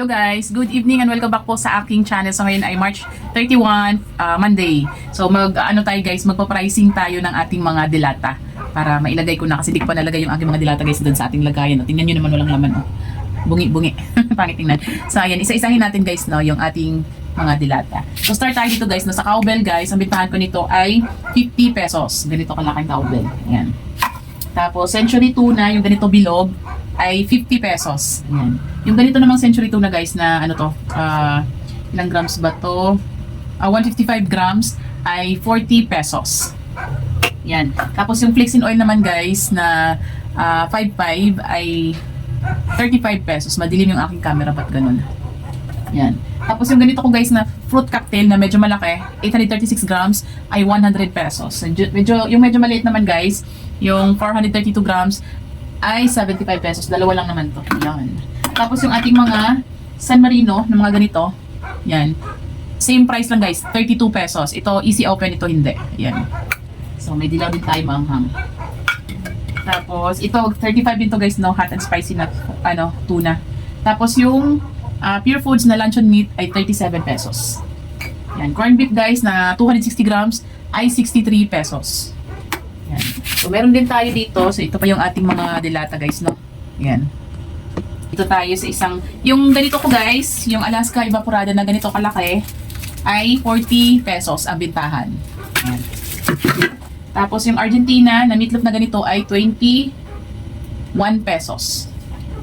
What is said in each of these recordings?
Hello guys, good evening and welcome back po sa aking channel. So ngayon ay March 31, uh, Monday. So mag ano tayo guys, magpa-pricing tayo ng ating mga dilata para mailagay ko na kasi di ko pa nalagay yung aking mga dilata guys doon sa ating lagayan. Tingnan nyo naman walang laman oh. Bungi-bungi. Pangit tingnan. So ayan, isa-isahin natin guys no, yung ating mga dilata. So start tayo dito guys no, sa cowbell guys, ang bintahan ko nito ay 50 pesos. Ganito kalaking cowbell. Ayan. Tapos, century tuna, yung ganito bilog, ay 50 pesos. Ayan. Yung ganito namang century tuna guys na ano to, ah, ilang grams ba to? Ah, 155 grams ay 40 pesos. Yan. Tapos yung flaxen oil naman guys na ah, 55 ay 35 pesos. Madilim yung aking camera, ba't ganun? Yan. Tapos yung ganito ko guys na fruit cocktail na medyo malaki, 836 grams ay 100 pesos. Medyo, yung medyo maliit naman guys, yung 432 grams ay 75 pesos. Dalawa lang naman to. Yan. Tapos yung ating mga San Marino na mga ganito, yan. Same price lang guys, 32 pesos. Ito easy open, ito hindi. Yan. So may dilaw din tayo maanghang. Tapos ito 35 din to guys no, hot and spicy na ano, tuna. Tapos yung ah, Pure Foods na luncheon meat ay 37 pesos. Yan, corned beef guys na 260 grams ay 63 pesos. So meron din tayo dito, so ito pa yung ating mga dilata guys no. Yan. Ito tayo sa isang, yung ganito ko guys, yung Alaska Evaporada na ganito kalaki ay 40 pesos ang bintahan. Yan. Tapos yung Argentina na meatloaf na ganito ay 21 pesos.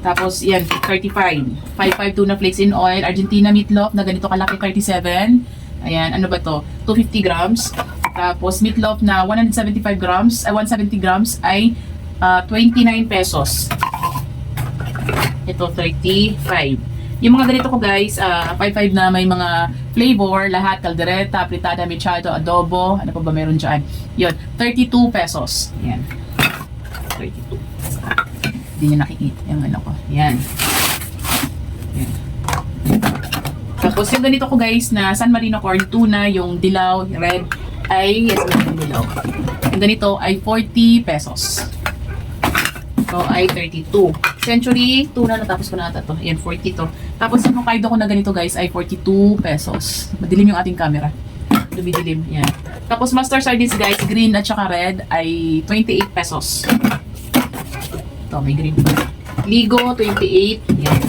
Tapos yan, 35. 55 tuna flakes in oil. Argentina meatloaf na ganito kalaki, 37. Ayan, ano ba to? 250 grams. Tapos meatloaf na 175 grams, ay 170 grams ay ah, 29 pesos. Ito, 35. Yung mga ganito ko guys, ah, 55 na may mga flavor, lahat, caldereta, fritada, mechado, adobo, ano pa ba meron dyan? Yun, 32 pesos. Yan. 32. Hindi niya nakikita yung ano ko. Yan. Yan. Tapos yung ganito ko guys na San Marino corn tuna, yung dilaw, red, ay, yes, dilaw. Yung ganito ay 40 pesos. Ito ay 32. Century, tuna, natapos ko na ata to. Ayan, 40 to. Tapos yung Hokkaido ko na ganito guys ay 42 pesos. Madilim yung ating camera. Dumidilim, yan. Tapos master sardines guys, green at saka red ay 28 pesos. Ito, may green. Ligo, 28. Yan.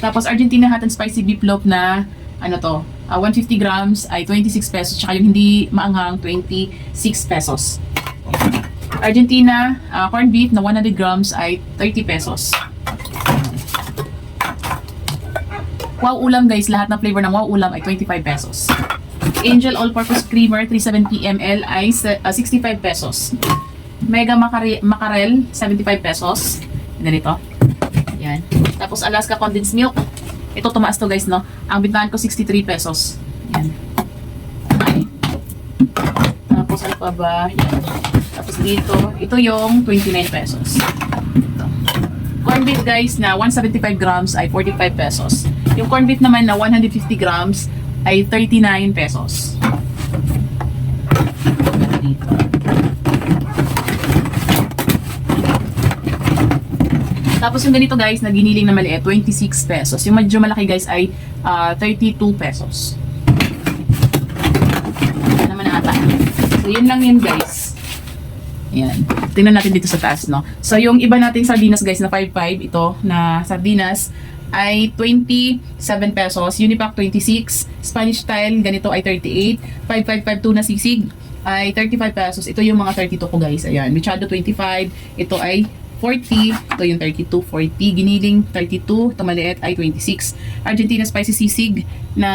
Tapos Argentina hot and spicy beef loaf na ano to, ah, 150 grams ay 26 pesos. Tsaka yung hindi maanghang, 26 pesos. Argentina ah, corned beef na 100 grams ay 30 pesos. Wow ulam guys, lahat ng flavor ng wow ulam ay 25 pesos. Angel all-purpose creamer 370 ml ay se- ah, 65 pesos. Mega macare- mackerel 75 pesos. Ganito. Yan. Tapos Alaska condensed milk. Ito tumaas to guys no. Ang bintahan ko 63 pesos. Yan. Okay. Tapos ano pa ba? Yan. Tapos dito, ito yung 29 pesos. Ito. Corn beef guys na 175 grams ay 45 pesos. Yung corn beef naman na 150 grams ay 39 pesos. Dito. Tapos yung ganito guys na giniling na maliit, 26 pesos. Yung medyo malaki guys ay ah, 32 pesos. Yan naman ata. So yun lang yun guys. Ayan. Tingnan natin dito sa taas, no? So, yung iba nating sardinas, guys, na 5.5, ito, na sardinas, ay 27 pesos. Unipack, 26. Spanish style, ganito ay 38. 5552 na sisig, ay 35 pesos. Ito yung mga 32 ko, guys. Ayan. Michado, 25. Ito ay 40. Ito yung 32, 40. Giniling, 32. Ito maliit ay 26. Argentina spicy sisig na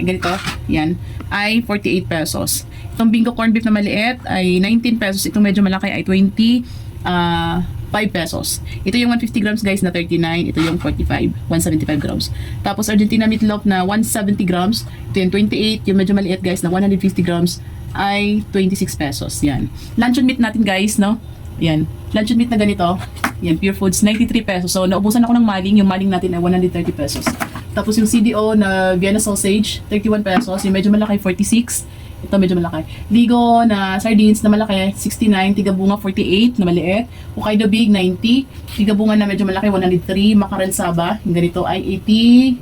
ganito, yan, ay 48 pesos. Itong bingo corned beef na maliit ay 19 pesos. Itong medyo malaki ay 20 ah 5 pesos. Ito yung 150 grams guys na 39. Ito yung 45, 175 grams. Tapos Argentina meatloaf na 170 grams. Ito yung 28. Yung medyo maliit guys na 150 grams ay 26 pesos. Yan. Luncheon meat natin guys, no? Yan. Luncheon meat na ganito. Yan, Pure Foods, 93 pesos. So, naubusan ako ng maling. Yung maling natin ay 130 pesos. Tapos yung CDO na Vienna sausage, 31 pesos. Yung medyo malaki, 46. Ito medyo malaki. Ligo na sardines na malaki, 69. Tigabunga, 48 na maliit. Hokkaido Big, 90. Tigabunga na medyo malaki, 103. Macaron Saba, yung ganito ay 80,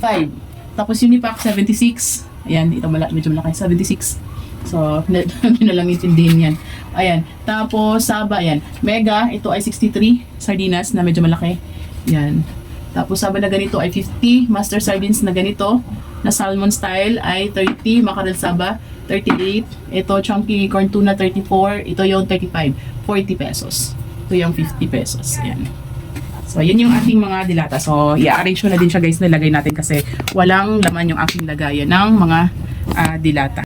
85. Tapos Unipack, 76. Ayan, ito malaki, medyo malaki, 76. So, hindi na lang intindihin yan. Ayan. Tapos, Saba, ayan. Mega, ito ay 63. Sardinas na medyo malaki. Yan. Tapos, Saba na ganito ay 50. Master Sardines na ganito, na salmon style ay 30. Mackerel Saba, 38. Ito, Chunky Corn Tuna, 34. Ito yung 35. 40 pesos. Ito yung 50 pesos. Ayan. So, yun yung ating mga dilata. So, i-arrange ko na din siya guys, nilagay natin kasi walang laman yung aking lagayan ng mga ah, dilata.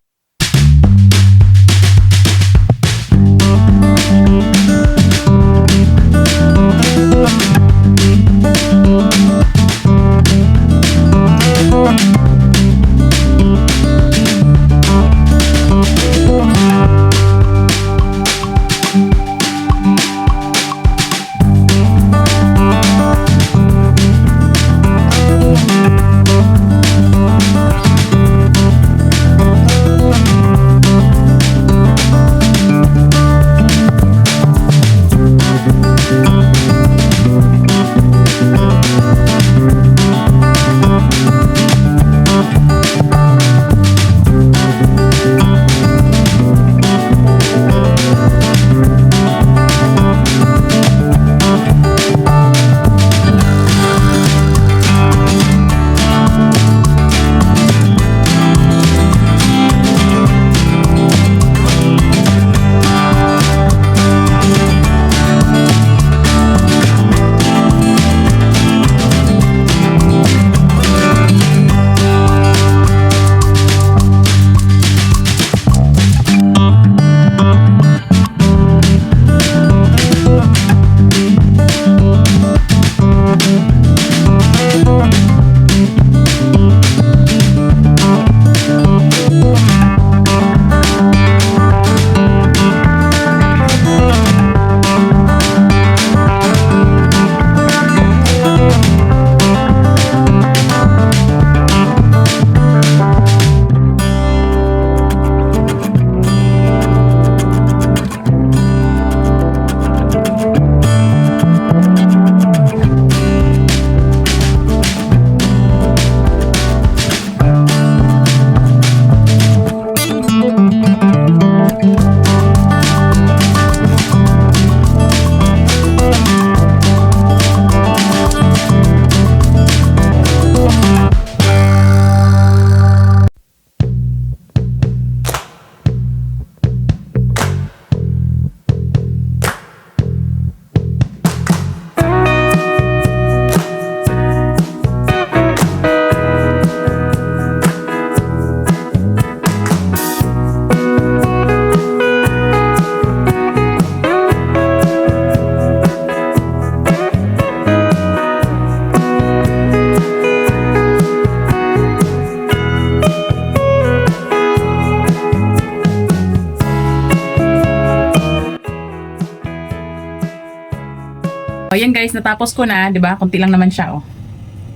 So, ayan guys, natapos ko na, 'di ba? Kunti lang naman siya, oh.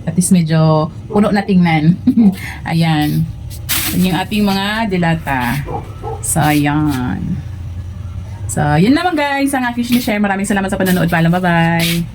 At least medyo puno na tingnan. ayan. Yan yung ating mga dilata. So, ayan. So, yun naman guys, ang aking share. Maraming salamat sa panonood. Paalam, bye-bye.